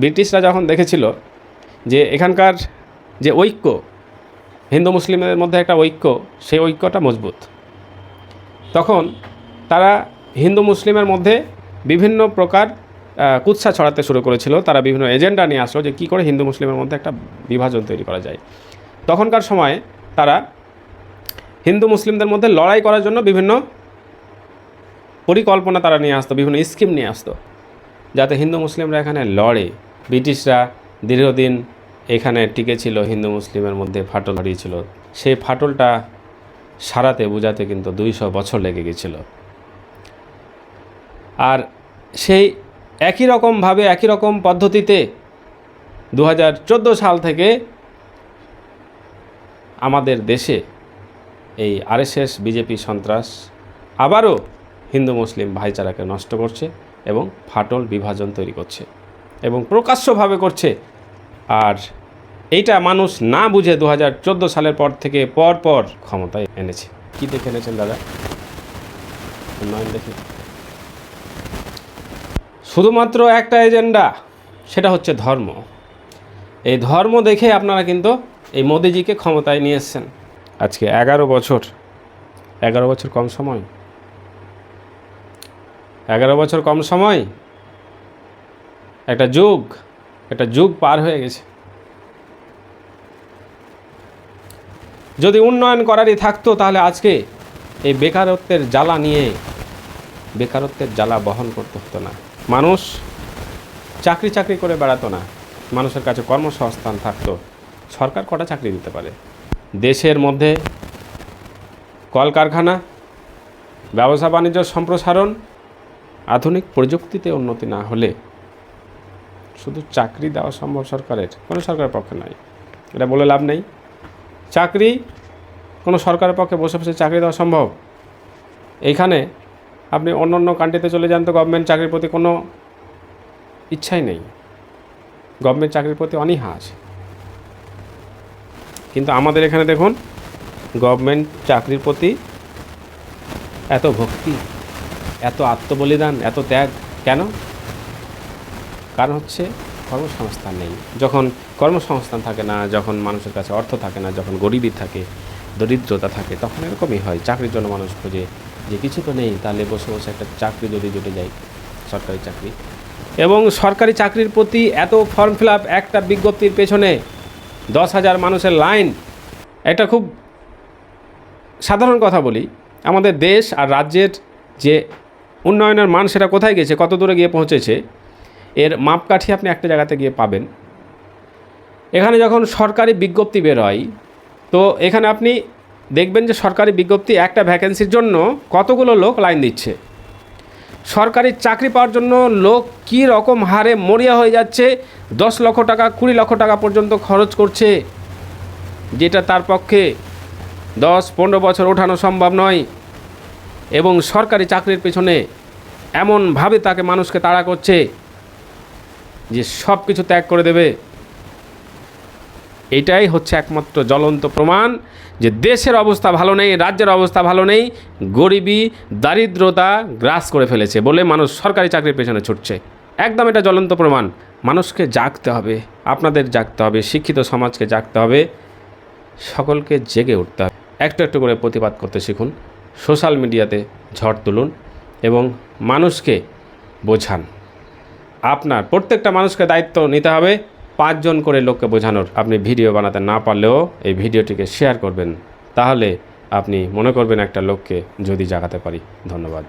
ব্রিটিশরা যখন দেখেছিল যে এখানকার যে ঐক্য, হিন্দু মুসলিমের মধ্যে একটা ঐক্য, সেই ঐক্যটা মজবুত। তখন তারা হিন্দু মুসলিমের মধ্যে বিভিন্ন প্রকার কুৎসা ছড়াতে শুরু করেছিল। তারা বিভিন্ন এজেন্ডা নিয়ে আসলো যে কী করে হিন্দু মুসলিমের মধ্যে একটা বিভাজন তৈরি করা যায়। তখনকার সময়ে তারা হিন্দু মুসলিমদের মধ্যে লড়াই করার জন্য বিভিন্ন পরিকল্পনা তারা নিয়ে আসতো, বিভিন্ন স্কিম নিয়ে আসতো, যাতে হিন্দু মুসলিমরা এখানে লড়ে। ব্রিটিশরা দীর্ঘদিন এখানে টিকে ছিল, হিন্দু মুসলিমের মধ্যে ফাটল হারিয়েছিল সেই ফাটলটা সারাতে, বোঝাতে কিন্তু দুইশো বছর লেগে গেছিল। আর সেই একই রকমভাবে, একই রকম পদ্ধতিতে দু হাজার চোদ্দ সাল থেকে আমাদের দেশে এই আরএসএস, বিজেপি সন্ত্রাস আবারও হিন্দু মুসলিম ভাইচারাকে নষ্ট করছে এবং ফাটল বিভাজন তৈরি করছে। এবং প্রকাশ্যভাবে করছে। আর এইটা মানুষ না বুঝে দু হাজার চোদ্দ সালের পর থেকে পর পর ক্ষমতায় এনেছে। কি দেখে এনেছেন দাদা? উন্নয়ন দেখে। শুধুমাত্র একটা এজেন্ডা, সেটা হচ্ছে ধর্ম। এই ধর্ম দেখে আপনারা কিন্তু এই মোদিজিকে ক্ষমতায় নিয়ে এসছেন। আজকে এগারো বছর এগারো বছর কম সময়। এগারো বছর কম সময় একটা যুগ একটা যুগ পার হয়ে গেছে। যদি উন্নয়ন করারই থাকতো তাহলে আজকে এই বেকারত্বের জ্বালা নিয়ে বেকারত্বের জ্বালা বহন করতে হতো না। মানুষ চাকরি চাকরি করে বেড়াতো না। মানুষের কাছে কর্মসংস্থান থাকতো। সরকার কটা চাকরি দিতে পারে? দেশের মধ্যে কলকারখানা ব্যবসা বাণিজ্য সম্প্রসারণ, আধুনিক প্রযুক্তিতে উন্নতি না হলে শুধু চাকরি দেওয়া সম্ভব সরকারের, কোনো সরকারের পক্ষে নয়। এটা বলে লাভ নেই। চাকরি, কোনো সরকারের পক্ষে বসে বসে চাকরি দেওয়া সম্ভব? এইখানে আপনি অন্য অন্য কান্ট্রিতে চলে যান তো গভর্নমেন্ট চাকরির প্রতি কোনো ইচ্ছাই নেই। গভর্নমেন্ট চাকরির প্রতি অনীহা আছে। কিন্তু আমাদের এখানে দেখুন গভর্নমেন্ট চাকরির প্রতি এত ভক্তি, এত আত্মবলিদান, এত ত্যাগ, কেন? কারণ হচ্ছে কর্মসংস্থান নেই। যখন কর্মসংস্থান থাকে না, যখন মানুষের কাছে অর্থ থাকে না, যখন গরিবী থাকে, দরিদ্রতা থাকে, তখন এরকমই হয়। চাকরির জন্য মানুষ খোঁজে যে কিছু তো নেই, তাহলে বসে বসে একটা চাকরি যদি জুটে যায়, সরকারি চাকরি। এবং সরকারি চাকরির প্রতি এত ফর্ম ফিল আপ, একটা বিজ্ঞপ্তির পেছনে দশ হাজার মানুষের লাইন একটা খুব সাধারণ কথা বলি। আমাদের দেশ আর রাজ্যের যে উন্নয়নের মান, সেটা কোথায় গেছে, কত দূরে গিয়ে পৌঁছেছে এর মাপকাঠি আপনি একটা জায়গাতে গিয়ে পাবেন। এখানে যখন সরকারি বিজ্ঞপ্তি বের হয় তো এখানে আপনি দেখবেন যে সরকারি বিজ্ঞপ্তি একটা ভ্যাকেন্সির জন্য কতগুলো লোক লাইন দিচ্ছে। সরকারি চাকরি পাওয়ার জন্য লোক কী রকম হারে মরিয়া হয়ে যাচ্ছে, দশ লক্ষ টাকা, কুড়ি লক্ষ টাকা পর্যন্ত খরচ করছে, যেটা তার পক্ষে দশ, পনেরো বছর ওঠানো সম্ভব নয় এবং সরকারি চাকরির পেছনে এমনভাবে তাকে মানুষকে তাড়া করছে যে সব কিছু ত্যাগ করে দেবে। এটাই হচ্ছে একমাত্র জ্বলন্ত প্রমাণ যে দেশের অবস্থা ভালো নেই, রাজ্যের অবস্থা ভালো নেই, গরিবী, দারিদ্রতা গ্রাস করে ফেলেছে বলে মানুষ সরকারি চাকরির পেছনে ছুটছে। একদম এটা জ্বলন্ত প্রমাণ। মানুষকে জাগতে হবে, আপনাদের জাগতে হবে, শিক্ষিত সমাজকে জাগতে হবে, সকলকে জেগে উঠতে হবে। একটু একটু করে প্রতিবাদ করতে শিখুন, সোশ্যাল মিডিয়াতে ঝড় তুলুন এবং মানুষকে বোঝান। আপনার প্রত্যেকটা মানুষকে দায়িত্ব নিতে হবে, পাঁচজন করে লোককে বোঝানোর। আপনি ভিডিও বানাতে না পারলেও এই ভিডিওটিকে শেয়ার করবেন। তাহলে আপনি মনে করবেন একটা লোককে যদি জাগাতে পারি। ধন্যবাদ।